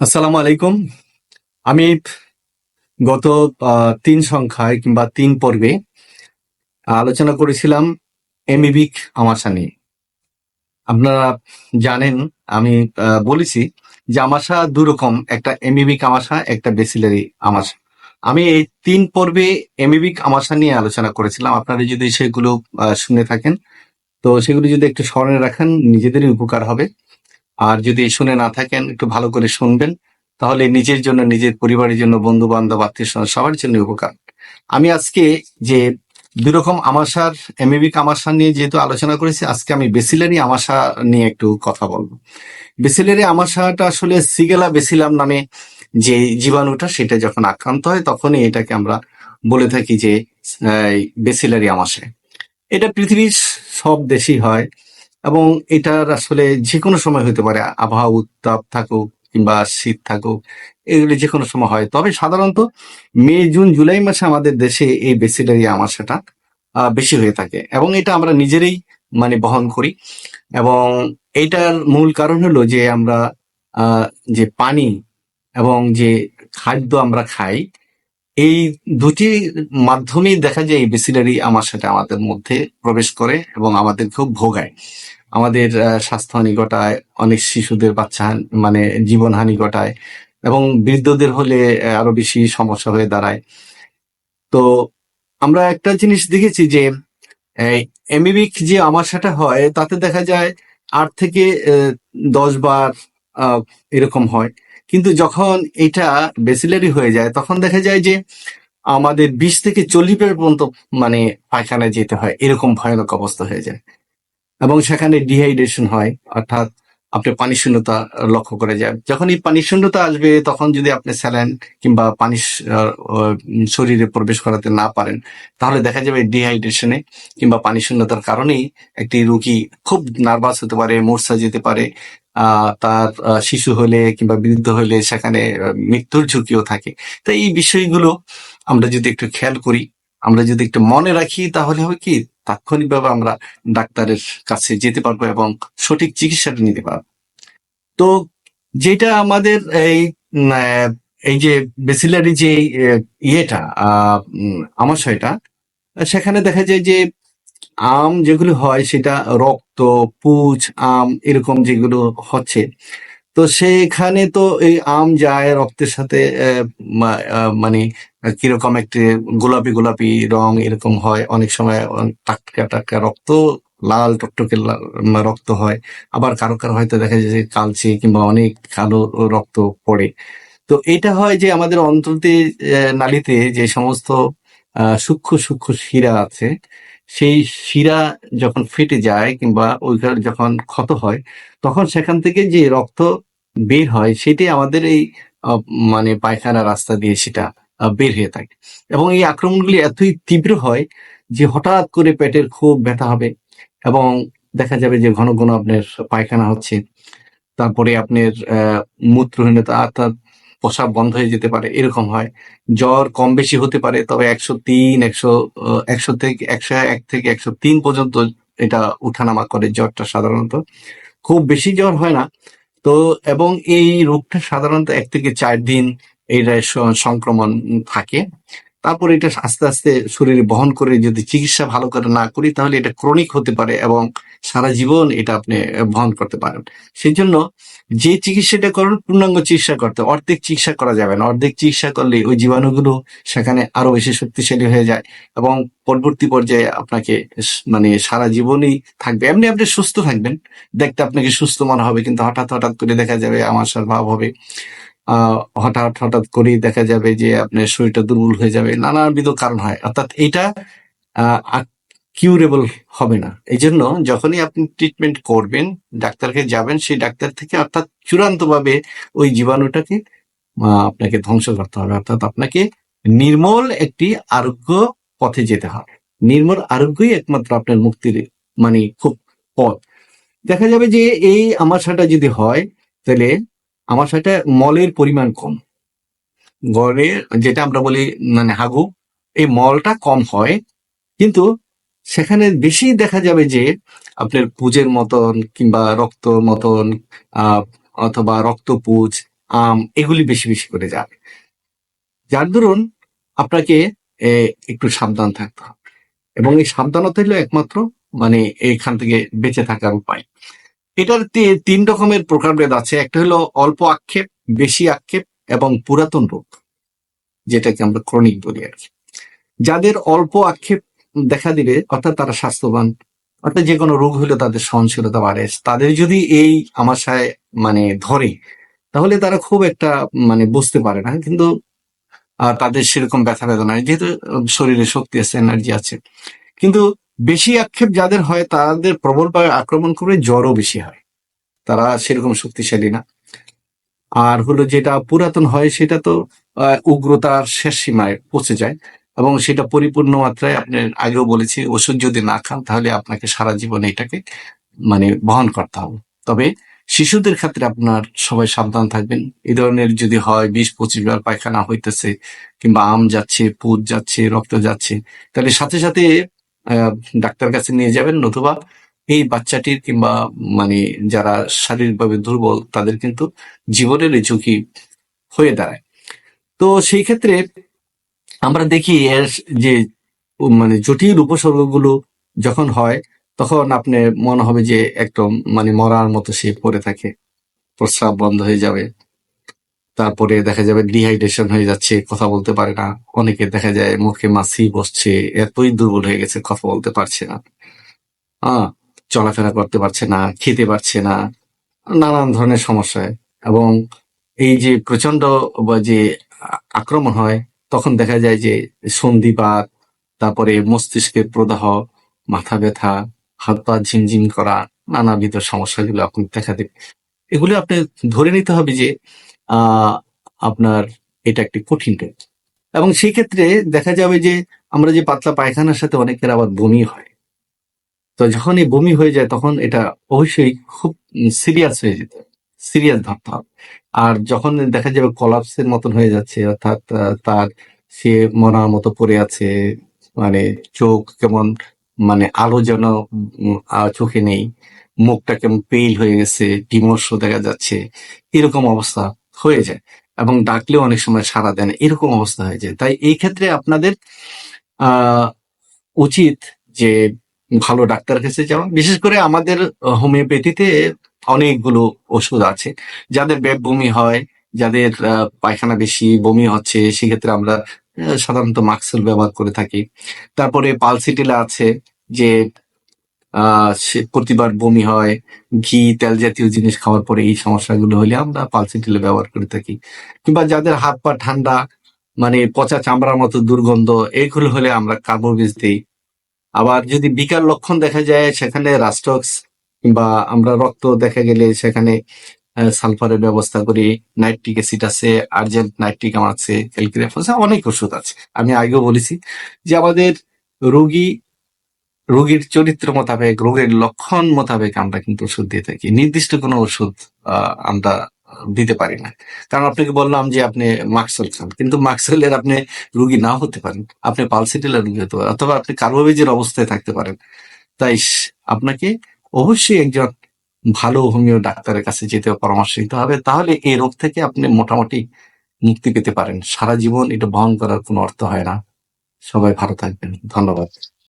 আসসালামু আলাইকুম। আমি গত তিন সংখ্যায় কিংবা তিন পর্বে আলোচনা করেছিলাম এমিবিক আমাশা নিয়ে। আপনারা জানেন, আমি বলেছি যে আমাশা দু রকম একটা এমিবিক আমাশা, একটা বেসিলারি আমাশা। আমি এই তিন পর্বে এমিবিক আমাশা নিয়ে আলোচনা করেছিলাম। আপনারা যদি সেগুলো শুনে থাকেন, তো সেগুলো যদি একটু স্মরণে রাখেন, নিজেদেরই উপকার হবে। আর যদি শুনে না থাকেন, একটু ভালো করে শুনবেন, তাহলে নিজের জন্য, নিজের পরিবারের জন্য বন্ধু বান্ধব আত্মীয় স্বজন, সবার জন্য উপকার। আমি আজকে যে দুই রকম আমাশার এমএবিক আমাশা নিয়ে যেহেতু আলোচনা করেছি, আজকে আমি বেসিলারি আমাশা নিয়ে একটু কথা বলব। বেসিলারি আমাশাটা আসলে সিগেলা বেসিলাম নামে যে জীবাণুটা, সেটা যখন আক্রান্ত হয়, তখনই এটাকে আমরা বলে থাকি যে বেসিলারি আমাশা এটা পৃথিবীর সব দেশেই হয়। এবং এটার আসলে যে কোনো সময় হতে পারে, আবহাওয়া উত্তাপ থাকুক কিংবা শীত থাকুক, এগুলি যে কোনো সময় হয়। তবে সাধারণত মে, জুন, জুলাই মাসে আমাদের দেশে এই বেসিলারি আমাশাটা বেশি হয়ে থাকে এবং এটা আমরা নিজেরাই মানে বহন করি এবং এটার মূল কারণ হলো যে আমরা যে পানি এবং যে খাদ্য আমরা খাই এই দুটি মাধ্যমেই দেখা যায় এই বেসিলারি আমাশাটা আমাদের মধ্যে প্রবেশ করে এবং আমাদের খুব ভোগায়। আমাদের স্বাস্থ্যহানি ঘটায়, অনেক শিশুদের বাচ্চা মানে জীবনহানি ঘটায় এবং বৃদ্ধদের হলে আরও বেশি সমস্যা হয়ে দাঁড়ায়। তো আমরা একটা জিনিস দেখেছি যে এমিবিক যে আমাশাটা হয়, তাতে দেখা যায় আট থেকে দশ বার এরকম হয়। কিন্তু যখন এটা বেসিলারি হয়ে যায়, তখন দেখা যায় যে আমাদের বিশ থেকে চল্লিশ পর্যন্ত মানে পায়খানায় যেতে হয়। এরকম ভয়ানক অবস্থা হয়ে যায়। এবং সেখানে ডিহাইড্রেশন হয়, অর্থাৎ আপনি পানি শূন্যতা লক্ষ্য করে যায় যখন এই পানি শূন্যতা আসবে, তখন যদি আপনি স্যালাইন কিংবা পানি শরীরে প্রবেশ করাতে না পারেন, তাহলে দেখা যাবে ডিহাইড্রেশনে কিংবা পানি শূন্যতার কারণেই একটি রোগী খুব নার্ভাস হতে পারে, মূর্ছা যেতে পারে তার শিশু হলে কিংবা বৃদ্ধ হলে সেখানে মৃত্যুর ঝুঁকিও থাকে। তো এই বিষয়গুলো আমরা যদি একটু খেয়াল করি, আমরা যদি একটু মনে রাখি, তাহলে হবে কি, তাৎক্ষণিকভাবে আমরা ডাক্তারের কাছে যেতে পারব এবং সঠিক চিকিৎসাটা নিতে পারব। তো যেটা আমাদের এই এই যে বেসিলারি যে ইয়েটা আমাশয়টা, সেখানে দেখা যায় যে আম যেগুলো হয়, সেটা রক্ত পুজ আম এরকম যেগুলো হচ্ছে। তো সেখানে তো এই আম যায়, রক্তের সাথে মানে কীরকম একটি গোলাপি গোলাপি রং এরকম হয়। অনেক সময় টাটকা টাটকা রক্ত, লাল টকটকে রক্ত হয়। আবার কারও কারও হয়তো দেখা যায় যে কালচে কিংবা অনেক কালো রক্ত পড়ে। তো এটা হয় যে আমাদের অন্তর্তে নালীতে যে সমস্ত সূক্ষ্ম সূক্ষ্ম শিরা আছে সেই শিরা যখন ফেটে যায় কিংবা ওইখানে যখন ক্ষত হয়, তখন সেখান থেকে যে রক্ত বের হয় সেটি আমাদের এই মানে পায়খানা রাস্তা দিয়ে সেটা বের হয়ে থাকে। এবং এই আক্রমণগুলি এতই তীব্র হয় যে হঠাৎ করে পেটের খুব ব্যথা হবে এবং দেখা যাবে যে ঘন ঘন আপনার পায়খানা হচ্ছে। তারপরে আপনার মূত্রহীনতা, অর্থাৎ প্রসাব বন্ধ হয়ে যেতে পারে, এরকম হয়। জ্বর কম বেশি হতে পারে, তবে একশো তিন, একশো একশো থেকে, একশো এক থেকে একশো তিন পর্যন্ত এটা উঠানামা করে জ্বরটা সাধারণত। খুব বেশি জ্বর হয় না। তো, এবং এই রোগটা সাধারণত এক থেকে চার দিন এই সংক্রমণ থাকে। তারপর এটা আস্তে আস্তে শরীরে বহন করে যদি চিকিৎসা ভালো করে না করি, তাহলে এটা ক্রনিক হতে পারে এবং সারা জীবন এটা আপনি বহন করতে পারেন। সেই জন্য যে চিকিৎসাটা করুন, পূর্ণাঙ্গ চিকিৎসা করতে। অর্ধেক চিকিৎসা করা যাবে না। অর্ধেক চিকিৎসা করলে ওই জীবাণুগুলো সেখানে আরও বেশি শক্তিশালী হয়ে যায় এবং পরবর্তী পর্যায়ে আপনাকে মানে সারা জীবনই থাকবে। এমনি আপনি সুস্থ থাকবেন। দেখতে আপনাকে সুস্থ মনে হবে, কিন্তু হঠাৎ হঠাৎ করে দেখা যাবে আমার ভাব হবে। হঠাৎ হঠাৎ করেই দেখা যাবে যে আপনার শরীরটা দুর্বল হয়ে যাবে, নানাবিধ কারণ হয়। অর্থাৎ এটা কিউরেবল হবে না। এই জন্য যখনই আপনি ট্রিটমেন্ট করবেন, ডাক্তারকে যাবেন, সেই ডাক্তার থেকে অর্থাৎ চূড়ান্ত ভাবে ওই জীবাণুটাকে আপনাকে ধ্বংস করতে হবে। অর্থাৎ আপনাকে নির্মল একটি আরোগ্য পথে যেতে হবে। নির্মল আরোগ্যই একমাত্র আপনার মুক্তির মানে খুব পথ। দেখা যাবে যে এই আমার আমাশাটা যদি হয়, তাহলে আমাশাটা মলের পরিমাণ কম। গড়ে যেটা আমরা বলি মানে হাগু, এই মলটা কম হয়। কিন্তু সেখানে বেশি দেখা যাবে যে আপনার পুজের মতন কিংবা রক্ত মতন অথবা রক্তপুজ, আম, এগুলি বেশি বেশি করে যাবে। যার দরুন আপনাকে একটু সাবধান থাকতে হবে। এবং এই সাবধানতা হলো একমাত্র মানে এইখান থেকে বেঁচে থাকার উপায়। এটার তিন রকমের প্রকারভেদ আছে। একটা হলো অল্প আক্ষেপ, বেশি আক্ষেপ এবং পুরাতন রোগ, যেটাকে আমরা ক্রনিক বলি আর কি। যাদের অল্প আক্ষেপ দেখা দিবে, অর্থাৎ তারা স্বাস্থ্যবান, অর্থাৎ যে কোনো রোগ হলে তাদের সহনশীলতা বাড়ে। তাদের যদি এই আমাশায় মানে ধরে, তাহলে তারা খুব একটা মানে বুঝতে পারে না। কিন্তু তাদের সেরকম ব্যথা বেদনা যেহেতু শরীরে শক্তি আছে, এনার্জি আছে। কিন্তু বেশি আক্ষেপ যাদের হয়, তাদের প্রবলভাবে আক্রমণ করে জ্বরও বেশি হয়। তারা সেরকম শক্তিশালী না। আর হলো যেটা পুরাতন হয়, সেটা তো উগ্রতার শেষ সীমায় পৌঁছে যায় এবং সেটা পরিপূর্ণ মাত্রায় আপনি আগেও বলেছি, ওষুধ যদি না খান, তাহলে আপনাকে সারা জীবন এটাকে মানে বহন করতে হবে। তবে শিশুদের ক্ষেত্রে আপনার সবাই সাবধান থাকবেন। এই ধরনের যদি হয়, বিশ পঁচিশ বার পায়খানা হইতেছে কিংবা আম যাচ্ছে, পুত যাচ্ছে, রক্ত যাচ্ছে, তাহলে সাথে সাথে ডাক্তার কাছে নিয়ে যাবেন নতুবা এই বাচ্চাটির কিংবা মানে যারা শারীরিকভাবে দুর্বল, তাদের কিন্তু জীবনের ঝুঁকি হয়ে দাঁড়ায়। তো সেই ক্ষেত্রে আমরা দেখি এর যে মানে জটিল উপসর্গগুলো যখন হয়, তখন আপনি মনে হবে যে একদম মানে মরার মতো সে পড়ে থাকে, প্রস্রাব বন্ধ হয়ে যাবে। তারপরে দেখা যাবে ডিহাইড্রেশন হয়ে যাচ্ছে, কথা বলতে পারে না। অনেকে দেখা যায় মুখে মাছি বসছে, এতই দুর্বল হয়ে গেছে, কথা বলতে পারছে না। আহ চলাফেরা করতে পারছে না, খেতে পারছে না, নানান ধরনের সমস্যা। হয় এবং এই যে প্রচণ্ড যে আক্রমণ হয়, তখন দেখা যায় যে সন্ধিপাত, তারপরে মস্তিষ্কের প্রদাহ, মাথা ব্যথা, হাত পা ঝিমঝিম করা, নানাবিধ সমস্যাগুলো আপনি দেখা দেবে। এগুলো আপনি ধরে নিতে হবে যে আপনার এটা একটি কঠিন রোগ এবং সেই ক্ষেত্রে দেখা যাবে যে আমরা যে পাতলা পায়খানার সাথে অনেকের আবার বমি হয়। তো যখন এই বমি হয়ে যায়, তখন এটা অবশ্যই খুব সিরিয়াস হয়ে যেতে সিরিয়াস ধরতে হবে। আর যখন দেখা যাবে কলাপসের মতন হয়ে যাচ্ছে, অর্থাৎ তার সে মরার মতো পড়ে আছে মানে চোখ কেমন মানে আলো যেন চোখে নেই, মুখটা কেমন পেইল হয়ে গেছে বিমর্ষ দেখা যাচ্ছে, এরকম অবস্থা হয়ে যায় এবং ডাকলেও অনেক সময় সাড়া দেয় না। এরকম অবস্থা হয়ে যায়। তাই এই ক্ষেত্রে আপনাদের উচিত যে ভালো ডাক্তার কাছে যাওয়া। বিশেষ করে আমাদের হোমিওপ্যাথিতে অনেকগুলো ওষুধ আছে। যাদের ব্যাগ বমি হয়, যাদের পায়খানা বেশি বমি হচ্ছে, সেক্ষেত্রে আমরা সাধারণত মাক্সেল ব্যবহার করে থাকি। তারপরে পালসিটিলা আছে, যে প্রতিবার বমি হয়, ঘি, তেল জাতীয় জিনিস খাওয়ার পরে এই সমস্যাগুলো হলে আমরা পালসিটিলা ব্যবহার করে থাকি। কিংবা যাদের হাত পা ঠান্ডা মানে পচা চামড়ার মতো দুর্গন্ধ এইগুলো হলে আমরা কার্বোবিজ দিই। আবার যদি বিকার লক্ষণ দেখা যায়, সেখানে রাস্টক্স কিংবা আমরা রক্ত দেখা গেলে সেখানে সালফারের ব্যবস্থা করি। নাইট্রিক অ্যাসিড আছে, আর্জেন্ট নাইট্রিক আছে ক্যালকিরাফ আছে অনেক ওষুধ আছে। আমি আগেও বলেছি যে আমাদের রোগী রোগীর চরিত্র মোতাবেক, রোগের লক্ষণ মোতাবেক আমরা কিন্তু ওষুধ দিয়ে থাকি। নির্দিষ্ট কোনো ওষুধ আমরা দিতে পারি না। কারণ আপনাকে বললাম যে আপনি মাক্সল খান, কিন্তু মাক্সলের আপনি রুগী নাও হতে পারেন। আপনি পালসিটিলের রুগী হতে পারেন, অথবা আপনি কার্বোবেজের অবস্থায় থাকতে পারেন। তাই আপনাকে অবশ্যই একজন ভালো হোমিও ডাক্তারের কাছে যেতে পরামর্শ দিতে হবে। তাহলে এই রোগ থেকে আপনি মোটামুটি মুক্তি পেতে পারেন। সারা জীবন এটা বহন করার কোনো অর্থ হয় না। সবাই ভালো থাকবেন। ধন্যবাদ।